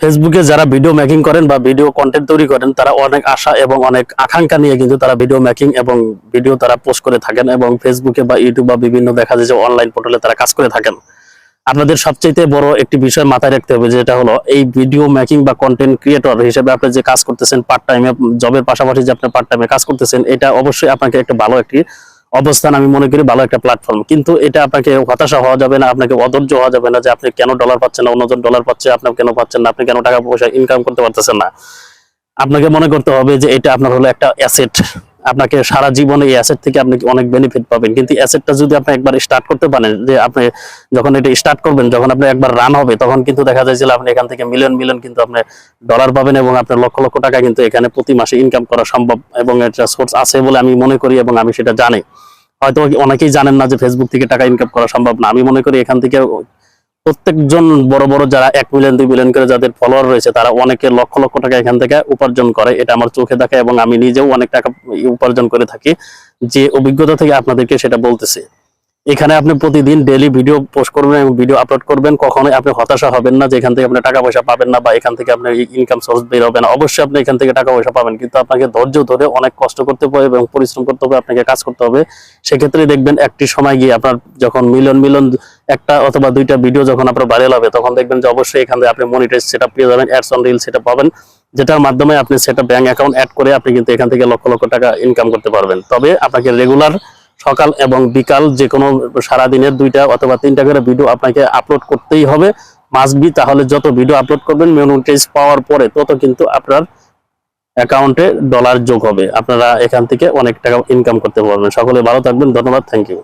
ফেসবুকে যারা video making করেন বা ভিডিও কন্টেন্ট তৈরি করেন, তারা অনেক আশা এবং অনেক আকাঙ্ক্ষা নিয়ে কিন্তু তারা ভিডিও মেকিং এবং ভিডিও তারা পোস্ট করে থাকেন এবং ফেসবুকে বা ইউটিউব বা বিভিন্ন দেখা যায় যে অনলাইন পোর্টালে তারা কাজ করে থাকেন। আপনাদের সবচেয়ে বড় একটি বিষয় মাথায় রাখতে হবে, যেটা হলো এই ভিডিও মেকিং বা কন্টেন্ট ক্রিয়েটর হিসেবে আপনি যে কাজ করতেছেন পার্ট টাইমে জবের পাশাপাশি যে আপনি পার্ট টাইমে কাজ করতেছেন, এটা অবশ্যই আপনাকে একটা ভালো একটি অবস্থান আমি মনে করি ভালো একটা প্ল্যাটফর্ম কিন্তু এটা আপনাকে হতাশা হওয়া যাবে না, আপনাকে অধৈর্য হওয়া যাবে না যে আপনি কেন ডলার পাচ্ছেন না, অন্যজন ডলার পাচ্ছে, আপনি কেন পাচ্ছেন না, আপনি কেন টাকা পয়সা ইনকাম করতে পারতেছেন না। আপনাকে মনে করতে হবে যে এটা আপনার হলো একটা অ্যাসেট আপনাকে সারা জীবনে এই অ্যাসেট থেকে আপনি অনেক বেনিফিট পাবেন। কিন্তু অ্যাসেটটা যদি আপনি একবার স্টার্ট করতে পারেন, যে আপনি যখন এটা স্টার্ট করবেন, যখন আপনি একবার রান হবে, তখন কিন্তু দেখা যায় যে আপনি এখান থেকে মিলিয়ন মিলিয়ন কিন্তু আপনি ডলার পাবেন এবং আপনার লক্ষ লক্ষ টাকা কিন্তু এখানে প্রতি মাসে ইনকাম করা সম্ভব এবং এটা সোর্স আছে বলে আমি মনে করি এবং আমি সেটা জানি। হয়তো অনেকেই জানেন না যে ফেসবুক থেকে টাকা ইনকাম করা সম্ভব না। আমি মনে করি এখান থেকে প্রত্যেকজন বড় বড় যারা এক মিলিয়ন দুই মিলিয়ন করে যাদের ফলোয়ার রয়েছে, তারা অনেকে লক্ষ লক্ষ টাকা এখান থেকে উপার্জন করে। এটা আমার চোখে দেখা এবং আমি নিজেও অনেক টাকা উপার্জন করে থাকি। যে অভিজ্ঞতা থেকে আপনাদেরকে সেটা বলতেছি। এখানে আপনি প্রতিদিন ডেলি ভিডিও পোস্ট করবেন এবং ভিডিও আপলোড করবেন। কখনোই আপনি হতাশা হবেন না যে এখান থেকে আপনি টাকা পয়সা পাবেন না বা এখান থেকে আপনার ইনকাম সোর্স বের হবে না। অবশ্যই আপনি এখান থেকে টাকা পয়সা পাবেন, কিন্তু আপনাকে ধৈর্য ধরে অনেক কষ্ট করতে হবে এবং পরিশ্রম করতে হবে, আপনাকে কাজ করতে হবে। সেক্ষেত্রে দেখবেন একটি সময় গিয়ে আপনার যখন মিলন মিলন একটা অথবা দুইটা ভিডিও যখন আপনার ভাইরাল হবে, তখন দেখবেন যে অবশ্যই এখান থেকে আপনি মনিটাইজ সেটা পেয়ে যাবেন অ্যাডস অন রিল সেটা পাবেন, যেটার মাধ্যমে আপনি সেটা ব্যাংক অ্যাকাউন্ট অ্যাড করে আপনি কিন্তু এখান থেকে লক্ষ লক্ষ টাকা ইনকাম করতে পারবেন। তবে আপনাকে রেগুলার সকাল এবং বিকাল যে কোনো সারাদিনের দুইটা অথবা তিনটা করে ভিডিও আপনাকে আপলোড করতেই হবে। মাস্ট বি তাহলে যত ভিডিও আপলোড করবেন মেনুটাইজ পাওয়ার পরে তত কিন্তু আপনার অ্যাকাউন্টে ডলার যোগ হবে। আপনারা এখান থেকে অনেক টাকা ইনকাম করতে পারবেন। সকলে ভালো থাকবেন। ধন্যবাদ। Thank you